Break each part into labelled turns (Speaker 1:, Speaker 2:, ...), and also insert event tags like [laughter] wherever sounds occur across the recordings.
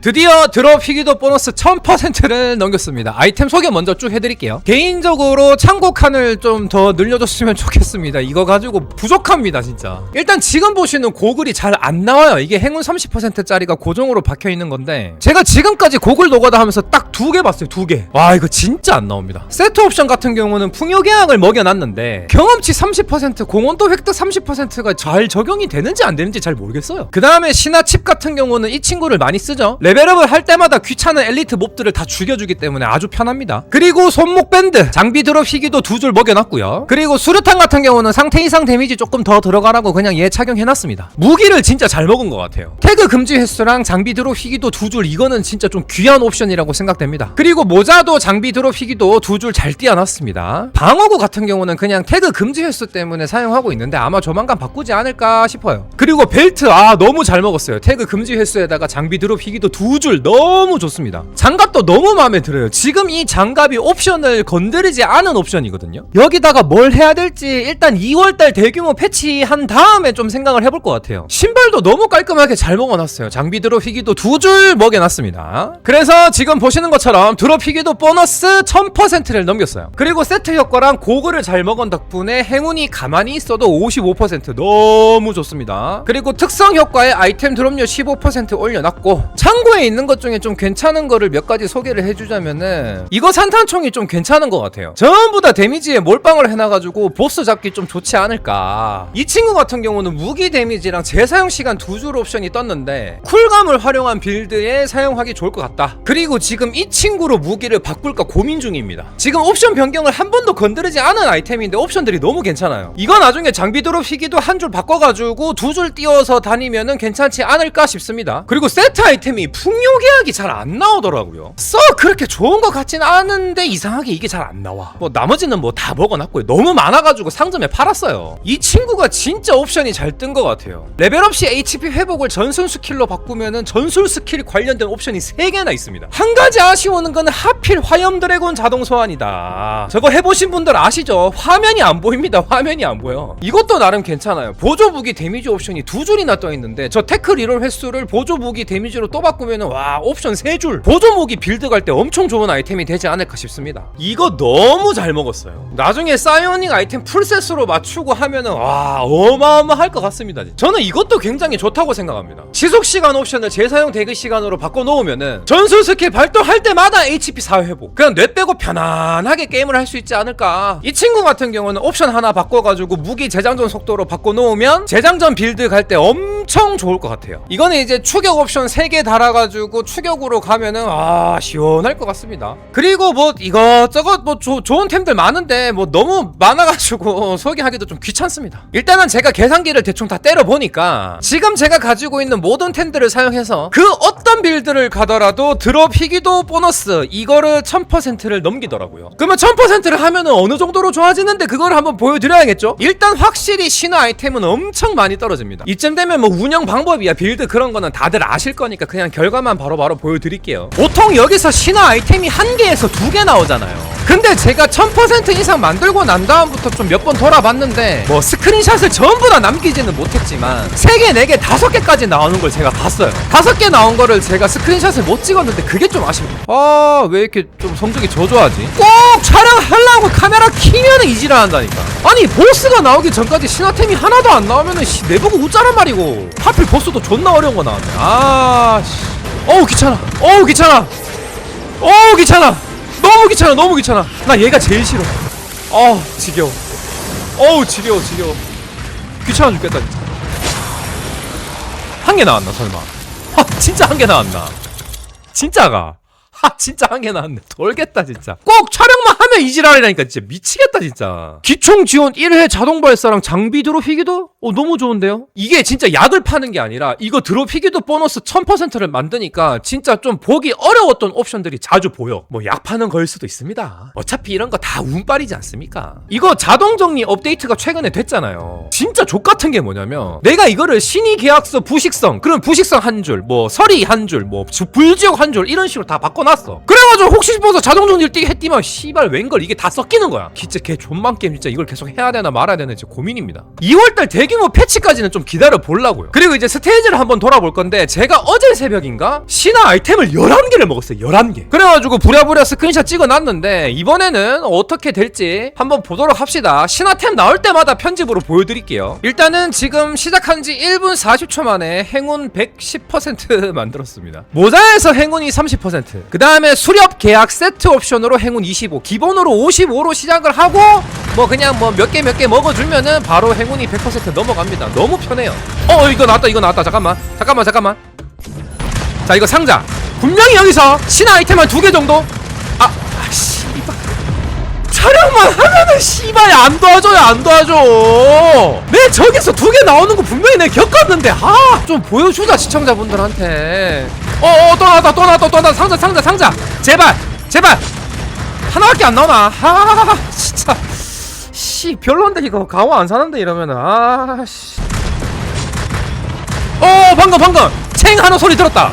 Speaker 1: 드디어 드롭 희귀도 보너스 1000%를 넘겼습니다. 아이템 소개 먼저 쭉 해드릴게요. 개인적으로 창고 칸을 좀 더 늘려줬으면 [laughs] 좋겠습니다. 이거 가지고 부족합니다, 진짜. 일단 지금 보시는 고글이 잘 안 나와요. 이게 행운 30%짜리가 고정으로 박혀 있는 건데 제가 지금까지 고글 노가다 하면서 딱 두 개 봤어요, 두 개. 와, 이거 진짜 안 나옵니다. 세트 옵션 같은 경우는 풍요계약을 먹여놨는데 경험치 30%, 공원도 획득 30%가 잘 적용이 되는지 안 되는지 잘 모르겠어요. 그 다음에 신화 칩 같은 경우는 이 친구를 많이 쓰죠. 레벨업을 할 때마다 귀찮은 엘리트 몹들을 다 죽여주기 때문에 아주 편합니다. 그리고 손목 밴드, 장비 드롭 희귀도 두 줄 먹여놨고요. 그리고 수류탄 같은 경우는 상태 이상 데미지 조금 더 들어가라고 그냥 얘 착용해놨습니다. 무기를 진짜 잘 먹은 것 같아요. 태그 금지 횟수랑 장비 드롭 희귀도 두 줄 이거는 진짜 좀 귀한 옵션이라고 생각됩니다. 그리고 모자도 장비 드롭 희귀도 두 줄 잘 띄어놨습니다. 방어구 같은 경우는 그냥 태그 금지 횟수 때문에 사용하고 있는데 아마 조만간 바꾸지 않을까 싶어요. 그리고 벨트 아 너무 잘 먹었어요. 태그 금지 횟수에다가 장비 드롭 희귀도 두 줄 너무 좋습니다. 장갑도 너무 마음에 들어요. 지금 이 장갑이 옵션을 건드리지 않은 옵션이거든요. 여기다가 뭘 해야 될지 일단 2월달 대규모 패치한 다음에 좀 생각을 해볼 것 같아요. 신발도 너무 깔끔하게 잘 먹어놨어요. 장비 드롭 희귀도 두 줄 먹여놨습니다. 그래서 지금 보시는 것 처럼 드롭 희귀도 보너스 1000%를 넘겼어요. 그리고 세트 효과랑 고글을 잘 먹은 덕분에 행운이 가만히 있어도 55% 너무 좋습니다. 그리고 특성 효과에 아이템 드롭률 15% 올려놨고 창고에 있는 것 중에 좀 괜찮은 거를 몇 가지 소개를 해주자면은 이거 산탄총이 좀 괜찮은 것 같아요. 전부 다 데미지에 몰빵을 해놔가지고 보스 잡기 좀 좋지 않을까. 이 친구 같은 경우는 무기 데미지랑 재사용 시간 두 줄 옵션이 떴는데 쿨감을 활용한 빌드에 사용하기 좋을 것 같다. 그리고 지금 이 친구로 무기를 바꿀까 고민 중입니다. 지금 옵션 변경을 한 번도 건드리지 않은 아이템인데 옵션들이 너무 괜찮아요. 이거 나중에 장비 드롭 희기도 한 줄 바꿔가지고 두 줄 띄워서 다니면은 괜찮지 않을까 싶습니다. 그리고 세트 아이템이 풍요 계약이 잘 안 나오더라고요. 써 그렇게 좋은 것 같진 않은데 이상하게 이게 잘 안 나와. 뭐 나머지는 뭐 다 먹어놨고요. 너무 많아가지고 상점에 팔았어요. 이 친구가 진짜 옵션이 잘 뜬 것 같아요. 레벨업 시 HP 회복을 전술 스킬로 바꾸면은 전술 스킬 관련된 옵션이 3개나 있습니다. 한 가지 아쉬 워는 거는 하필 화염 드래곤 자동 소환이다. 저거 해보신 분들 아시죠? 화면이 안 보입니다. 화면이 안 보여. 이것도 나름 괜찮아요. 보조 무기 데미지 옵션이 두 줄이나 떠 있는데 저 테크 리롤 횟수를 보조 무기 데미지로 또 바꾸면은 와 옵션 세 줄. 보조 무기 빌드 갈 때 엄청 좋은 아이템이 되지 않을까 싶습니다. 이거 너무 잘 먹었어요. 나중에 사이오닉 아이템 풀셋으로 맞추고 하면은 와 어마어마할 것 같습니다. 저는 이것도 굉장히 좋다고 생각합니다. 지속 시간 옵션을 재사용 대기 시간으로 바꿔 놓으면은 전술 스킬 발동할 때마다 HP 4 회복. 그냥 뇌 빼고 편안하게 게임을 할 수 있지 않을까. 이 친구 같은 경우는 옵션 하나 바꿔가지고 무기 재장전 속도로 바꿔 놓으면 재장전 빌드 갈 때 엄청 좋을 것 같아요. 이거는 이제 추격 옵션 3개 달아가지고 추격으로 가면은 아 시원할 것 같습니다. 그리고 뭐 이것저것 뭐 조- 좋은 템들 많은데 뭐 너무 많아가지고 [laughs] 소개하기도 좀 귀찮습니다. 일단은 제가 계산기를 대충 다 때려 보니까 지금 제가 가지고 있는 모든 템들을 사용해서 그 어떤 빌드를 가더라도 드롭 희귀도 보너스 이거를 1000%를 넘기더라고요. 그러면 1000%를 하면은 어느 정도로 좋아지는데 그걸 한번 보여드려야겠죠? 일단 확실히 신화 아이템은 엄청 많이 떨어집니다. 이쯤 되면 뭐 운영 방법이야 빌드 그런 거는 다들 아실 거니까 그냥 결과만 바로바로 보여드릴게요. 보통 여기서 신화 아이템이 한 개에서 두 개 나오잖아요. 근데 제가 1000% 이상 만들고 난 다음부터 좀 몇 번 돌아봤는데 뭐 스크린샷을 전부 다 남기지는 못했지만 3개, 4개, 5개까지 나오는 걸 제가 봤어요. 5개 나온 거를 제가 스크린샷을 못 찍었는데 그게 좀 아쉽다 아왜 이렇게 좀 성적이 저조하지? 꼭 촬영하려고 카메라 키면은 이지랄 한다니까. 아니 보스가 나오기 전까지 신화템이 하나도 안 나오면은 씨, 내보고 웃자란 말이고. 하필 보스도 존나 어려운 거 나왔네. 아씨. 어우 귀찮아. 어우 귀찮아. 어우 귀찮아 너무 귀찮아 너무 귀찮아. 나 얘가 제일 싫어. 어우 지겨워. 어우 지겨워 지겨워. 귀찮아 죽겠다 진짜. 한 개 나왔나 설마? 하 진짜 한 개 나왔나? 진짜가? 하 진짜 한 개 나왔네. 돌겠다 진짜. 꼭 촬영만 하면 이지랄이라니까 진짜. 미치겠 다 진짜. 기총 지원 1회 자동 발사랑 장비 드롭 희귀도? 어 너무 좋은데요? 이게 진짜 약을 파는 게 아니라 이거 드롭 희귀도 보너스 1000%를 만드니까 진짜 좀 보기 어려웠던 옵션들이 자주 보여. 뭐 약 파는 거일 수도 있습니다. 어차피 이런 거 다 운빨이지 않습니까? 이거 자동 정리 업데이트가 최근에 됐잖아요. 진짜 족 같은 게 뭐냐면 내가 이거를 신의 계약서 부식성 그럼 부식성 한 줄 뭐 서리 한 줄 뭐 불지옥 한줄 이런 식으로 다 바꿔놨어. 그래 그래가지고 혹시 싶어서 자동 정지를 띠게 했디만 씨발 웬걸 이게 다 섞이는 거야. 진짜 개 존만 게임 진짜 이걸 계속 해야 되나 말아야 진짜 고민입니다. 2월달 대규모 패치까지는 좀 기다려 보려고요. 그리고 이제 스테이지를 한번 돌아볼 건데 제가 어제 새벽인가? 신화 아이템을 11개를 먹었어요 11개. 그래가지고 부랴부랴 스크린샷 찍어놨는데 이번에는 어떻게 될지 한번 보도록 합시다. 신화템 나올 때마다 편집으로 보여드릴게요. 일단은 지금 시작한 지 1분 40초 만에 행운 110% [laughs] 만들었습니다. 모자에서 행운이 30%그 다음에 수렵 계약 세트 옵션으로 행운 25 기본으로 55로 시작을 하고 뭐 그냥 뭐몇개 몇 개 먹어주면은 바로 행운이 100% 넘어갑니다. 너무 편해요. 어 이거 나왔다 이거 나왔다. 잠깐만 잠깐만 잠깐만. 자 이거 상자. 분명히 여기서 신화 아이템 한 두 개 정도? 아, 아 촬영만 하면은 씨발 안 도와줘요 안 도와줘. 내 저기서 두 개 나오는 거 분명히 내가 겪었는데. 아좀 보여주자 시청자분들한테. 어어 또 나왔다 또 나왔다 또 나왔다. 상자 상자 상자. 제발 제발 하나밖에 안 나오나? 아 진짜. 씨 별론데 이거. 강호 안 사는데 이러면은. 아씨. 어 방금 방금. 챙 하는 소리 들었다.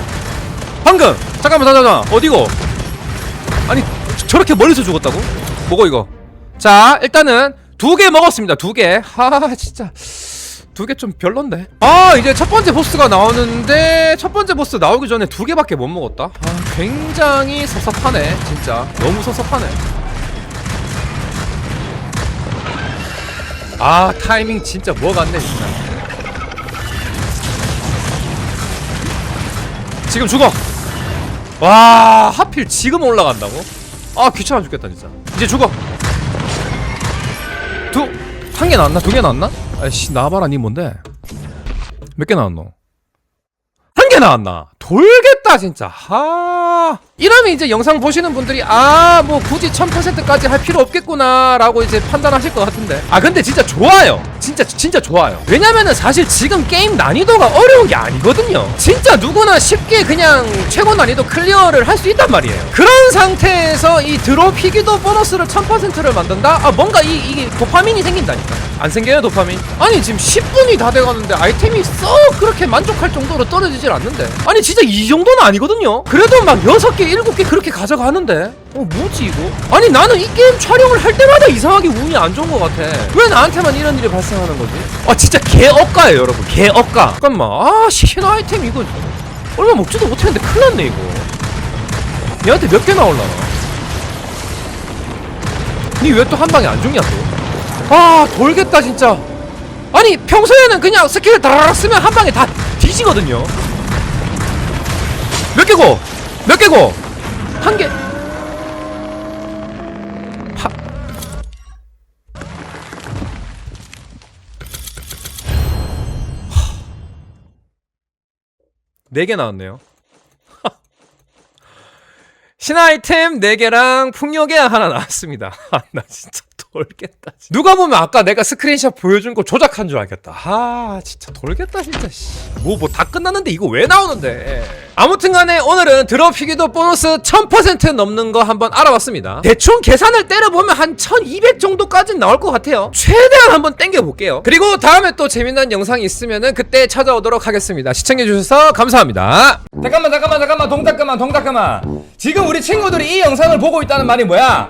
Speaker 1: 방금. 잠깐만 잠깐만 어디고? 아니 저- 저렇게 멀리서 죽었다고? 뭐고 이거? 자 일단은 두 개 먹었습니다 두개하 진짜 두 개 좀 별론데? 아 이제 첫 번째 보스가 나오는데 첫 번째 보스 나오기 전에 두 개밖에 못 먹었다? 아 굉장히 섭섭하네 진짜. 너무 섭섭하네. 아 타이밍 진짜 뭐 같네 진짜. 지금 죽어! 와 하필 지금 올라간다고? 아 귀찮아 죽겠다 진짜. 이제 죽어! 두 한개 나왔나? 두개 나왔나? 아이씨 나와봐라 니 뭔데 몇 개 나왔노? 한 개 나왔나? 돌겠 다 진짜. 하. 이러면 이제 영상 보시는 분들이 아 뭐 굳이 1000%까지 할 필요 없겠구나 라고 이제 판단하실 것 같은데. 아 근데 진짜 좋아요. 진짜 진짜 좋아요. 왜냐면은 사실 지금 게임 난이도가 어려운 게 아니거든요. 진짜 누구나 쉽게 그냥 최고 난이도 클리어를 할 수 있단 말이에요. 그런 상태에서 이 드롭 희귀도 보너스를 1000%를 만든다? 아 뭔가 이, 이게 도파민이 생긴다니까. 안 생겨요 도파민? 아니 지금 10분이 다 돼가는데 아이템이 썩 그렇게 만족할 정도로 떨어지질 않는데. 아니 진짜 이 정도 는 아니거든요. 그래도 막 6개 7개 그렇게 가져가는데. 어 뭐지 이거? 아니 나는 이 게임 촬영을 할 때마다 이상하게 운이 안 좋은 것 같아. 왜 나한테만 이런 일이 발생하는 거지? 아 진짜 개업가예요 여러분. 개업가. 잠깐만. 아 신화 아이템 이거. 얼마 먹지도 못했는데 큰일 났네 이거. 얘한테 몇 개 나올라나? 니 왜 또 한 방에 안 죽냐 또? 아 돌겠다 진짜. 아니 평소에는 그냥 스킬 다라락 쓰면 한 방에 다 뒤지거든요 몇 개고? 몇 개고? 한 개. 하. 네개 나왔네요. 신화 아이템 4개랑 풍요계약 하나 나왔습니다. [laughs] 아, 나 진짜 돌겠다. 진짜. 누가 보면 아까 내가 스크린샷 보여준 거 조작한 줄 알겠다. 아, 진짜 돌겠다, 진짜. 뭐, 뭐 다 끝났는데 이거 왜 나오는데. 아무튼 간에 오늘은 드롭 희귀도 보너스 1000% 넘는 거 한번 알아봤습니다. 대충 계산을 때려보면 한 1200 정도까지는 나올 것 같아요. 최대한 한번 땡겨볼게요. 그리고 다음에 또 재미난 영상이 있으면은 그때 찾아오도록 하겠습니다. 시청해주셔서 감사합니다. 잠깐만, 잠깐만, 잠깐만, 동작 그만, 동작 그만. 지금 우리 친구들이 이 영상을 보고 있다는 말이 뭐야?